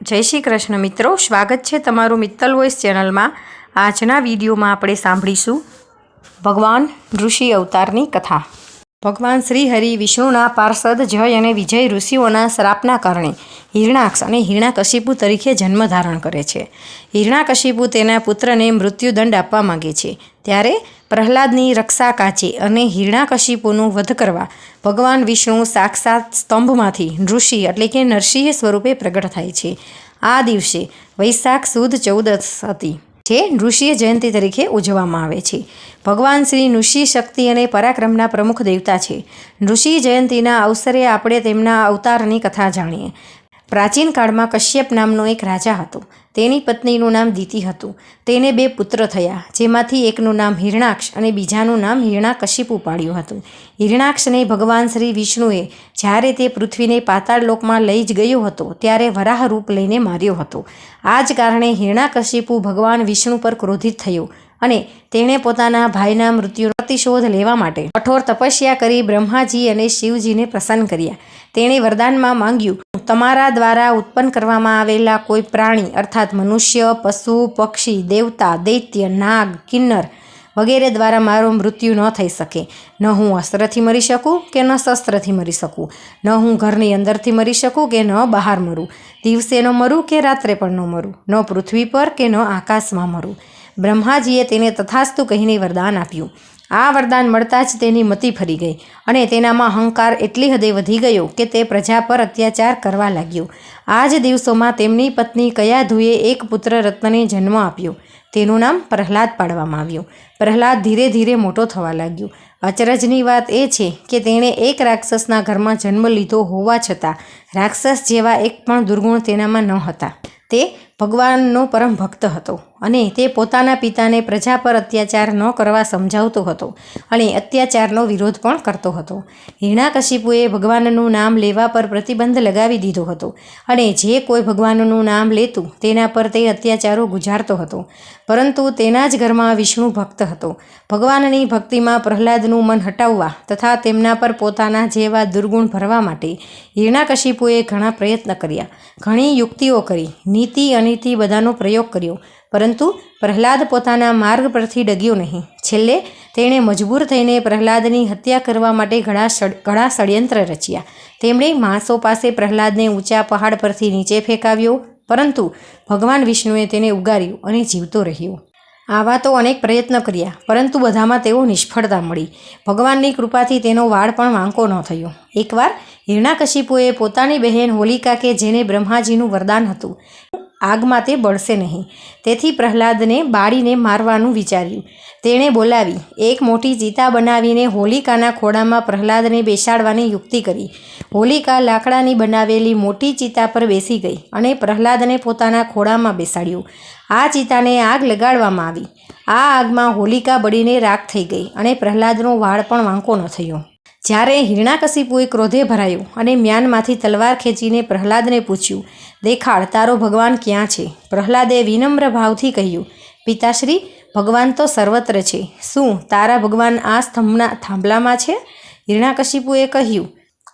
જય શ્રી કૃષ્ણ મિત્રો, સ્વાગત છે તમારું મિત્તલ વોઇસ ચેનલમાં. આજના વિડીયોમાં આપણે સાંભળીશું ભગવાન ઋષિ અવતારની કથા. ભગવાન શ્રી હરિ વિષ્ણુના પાર્ષદ જય અને વિજય ઋષિઓના શ્રાપના કારણે હિરણાક્ષ અને હિરણાકશિપુ તરીકે જન્મ ધારણ કરે છે. હિરણાકશિપુ તેના પુત્રને મૃત્યુદંડ આપવા માંગે છે. ત્યારે પ્રહલાદની રક્ષા કાચી અને હિરણાકશિપુનું વધ કરવા ભગવાન વિષ્ણુ સાક્ષાત સ્તંભમાંથી ઋષિ એટલે કે નરસિંહ સ્વરૂપે પ્રગટ થાય છે. આ દિવસે વૈશાખ સુદ ચૌદસ હતી. જે ઋષિય જયંતિ તરીકે ઉજવવામાં આવે છે. ભગવાન શ્રી નૃષિ શક્તિ અને પરાક્રમના પ્રમુખ દેવતા છે. ઋષિ જયંતિના અવસરે આપણે તેમના અવતારની કથા જાણીએ. પ્રાચીન કાળમાં કશ્યપ નામનો એક રાજા હતો. તેની પત્નીનું નામ દીતિ હતું. તેને બે પુત્ર થયા, જેમાંથી એકનું નામ હિરણાક્ષ અને બીજાનું નામ હિરણાકશિપુ પાડ્યું હતું. હિરણાક્ષને ભગવાન શ્રી વિષ્ણુએ જ્યારે તે પૃથ્વીને પાતાળલોકમાં લઈ જ ગયો હતો, ત્યારે વરાહ રૂપ લઈને માર્યો હતો. આ જ કારણે હિરણાકશિપુ ભગવાન વિષ્ણુ પર ક્રોધિત થયો અને તેણે પોતાના ભાઈના મૃત્યુનો પ્રતિશોધ લેવા માટે કઠોર તપસ્યા કરી બ્રહ્માજી અને શિવજીને પ્રસન્ન કર્યા. તેણે વરદાનમાં માંગ્યું, તમારા દ્વારા ઉત્પન્ન કરવામાં આવેલા કોઈ પ્રાણી, અર્થાત મનુષ્ય, પશુ, પક્ષી, દેવતા, દૈત્ય, નાગ, કિન્નર વગેરે દ્વારા મારો મૃત્યુ ન થઈ શકે. ન હું અસ્ત્રથી મરી શકું કે ન શસ્ત્રથી મરી શકું? ન હું ઘરની અંદરથી મરી શકું કે ન બહાર મરું? દિવસે ન મરું કે રાત્રે પણ ન મરું? ન પૃથ્વી પર કે ન આકાશમાં મરું? બ્રહ્માજીએ તેને તથાસ્તુ કહીને વરદાન આપ્યું. આ વરદાન મળતા જ તેની મતિ ફરી ગઈ અને તેનામાં અહંકાર એટલી હદે વધી ગયો કે તે પ્રજા પર અત્યાચાર કરવા લાગ્યો. આ જ દિવસોમાં તેમની પત્ની કયાધુએ એક પુત્ર રત્નને જન્મ આપ્યો. તેનું નામ પ્રહલાદ પાડવામાં આવ્યું. પ્રહલાદ ધીરે ધીરે મોટો થવા લાગ્યો. અચરજની વાત એ છે કે તેણે એક રાક્ષસના ઘરમાં જન્મ લીધો હોવા છતાં રાક્ષસ જેવા એક પણ દુર્ગુણ તેનામાં ન હતા. તે ભગવાનનો પરમ ભક્ત હતો અને તે પોતાના પિતાને પ્રજા પર અત્યાચાર ન કરવા સમજાવતો હતો અને અત્યાચારનો વિરોધ પણ કરતો હતો. હિરણાકશિપુએ ભગવાનનું નામ લેવા પર પ્રતિબંધ લગાવી દીધો હતો અને જે કોઈ ભગવાનનું નામ લેતું તેના પર તે અત્યાચારો ગુજારતો હતો. પરંતુ તેના જ ઘરમાં વિષ્ણુ ભક્ત હતો. ભગવાનની ભક્તિમાં પ્રહલાદનું મન હટાવવા તથા તેમના પર પોતાના જેવા દુર્ગુણ ભરવા માટે હિરણાકશિપુએ ઘણા પ્રયત્ન કર્યા. ઘણી યુક્તિઓ કરી. નીતિ અનીતિ બધાનો પ્રયોગ કર્યો. પરંતુ પ્રહલાદ પોતાના માર્ગ પરથી ડગ્યો નહીં. છેલ્લે તેણે મજબૂર થઈને પ્રહલાદની હત્યા કરવા માટે ઘણા ઘણા ષડયંત્ર રચ્યા. તેમણે માણસો પાસે પ્રહલાદને ઊંચા પહાડ પરથી નીચે ફેંકાવ્યો, પરંતુ ભગવાન વિષ્ણુએ તેને ઉગાર્યું અને જીવતો રહ્યો. આવા તો અનેક પ્રયત્ન કર્યા, પરંતુ બધામાં તેઓ નિષ્ફળતા મળી. ભગવાનની કૃપાથી તેનો વાળ પણ વાંકો ન થયો. એકવાર હિરણાકશિપુએ પોતાની બહેન હોલિકા કે જેને બ્રહ્માજીનું વરદાન હતું આગમાં તે બળશે નહીં. તેથી પ્રહલાદને બાળીને મારવાનું વિચાર્યું. તેણે બોલાવી. એક મોટી ચિતા બનાવીને હોલિકાના ખોડામાં પ્રહલાદને બેસાડવાની યુક્તિ કરી. હોલિકા લાકડાની બનાવેલી મોટી ચિતા પર બેસી ગઈ અને પ્રહલાદને પોતાના ખોડામાં બેસાડ્યું. આ ચિતાને આગ લગાડવામાં આવી. આ આગમાં હોલિકા બળીને રાખ થઈ ગઈ અને પ્રહલાદનો વાળ પણ વાંકો ન થયો. જ્યારે હિરણાકશિપુએ ક્રોધે ભરાયું અને મ્યાનમાંથી તલવાર ખેંચીને પ્રહલાદને પૂછ્યું, દેખાડ, તારો ભગવાન ક્યાં છે? પ્રહલાદે વિનમ્ર ભાવથી કહ્યું, પિતાશ્રી, ભગવાન તો સર્વત્ર છે. શું તારા ભગવાન આ સ્તંભના થાંભલામાં છે? હિરણાકશિપુએ કહ્યું,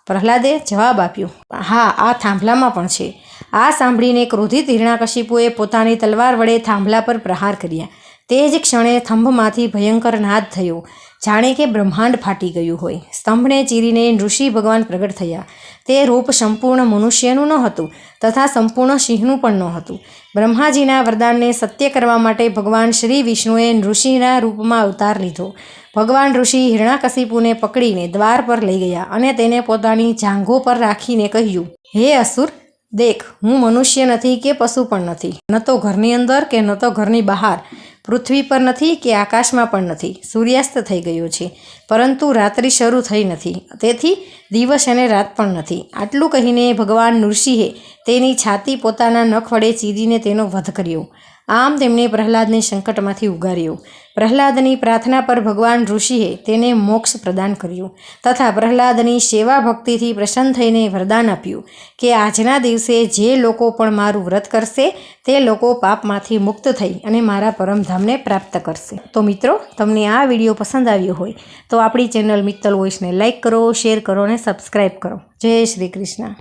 પ્રહલાદે જવાબ આપ્યો, હા, આ થાંભલામાં પણ છે. આ સાંભળીને ક્રોધિત હિરણાકશિપુએ પોતાની તલવાર વડે થાંભલા પર પ્રહાર કર્યા. તે જ ક્ષણે થંભમાંથી ભયંકર નાદ થયો. જાણે કે બ્રહ્માંડ ફાટી ગયું હોય. સ્તંભને ચીરીને ઋષિ ભગવાન પ્રગટ થયા. તે રૂપ સંપૂર્ણ મનુષ્યનું ન હતું તથા સંપૂર્ણ સિંહનું પણ ન હતું. બ્રહ્માજીના વરદાનને સત્ય કરવા માટે ભગવાન શ્રી વિષ્ણુએ ઋષિના રૂપમાં અવતાર લીધો. ભગવાન ઋષિ હિરણાકશિપુને પકડીને દ્વાર પર લઈ ગયા અને તેને પોતાની જાંઘો પર રાખીને કહ્યું, હે અસુર, દેખ, હું મનુષ્ય નથી કે પશુ પણ નથી. ન તો ઘરની અંદર કે ન તો ઘરની બહાર. પૃથ્વી પર નથી કે આકાશમાં પણ નથી. સૂર્યાસ્ત થઈ ગયો છે, પરંતુ રાત્રિ શરૂ થઈ નથી. તેથી દિવસ અને રાત પણ નથી. આટલું કહીને ભગવાન નૃસિંહે તેની છાતી પોતાના નખ વડે ચીરીને તેનો વધ કર્યો. આમ તેમણે પ્રહલાદને સંકટમાંથી ઉગાર્યો. પ્રહલાદની પ્રાર્થના પર ભગવાન ઋષિએ તેને મોક્ષ પ્રદાન કર્યું તથા પ્રહલાદની સેવા ભક્તિથી પ્રસન્ન થઈને વરદાન આપ્યું કે આજના દિવસે જે લોકો પણ મારું વ્રત કરશે, તે લોકો પાપમાંથી મુક્ત થઈ અને મારા પરમધામને પ્રાપ્ત કરશે. તો મિત્રો, તમને આ વીડિયો પસંદ આવ્યો હોય, તો આપણી ચેનલ મિત્તલ વોઇસને લાઇક કરો, શેર કરો અને સબસ્ક્રાઈબ કરો. જય શ્રી કૃષ્ણ.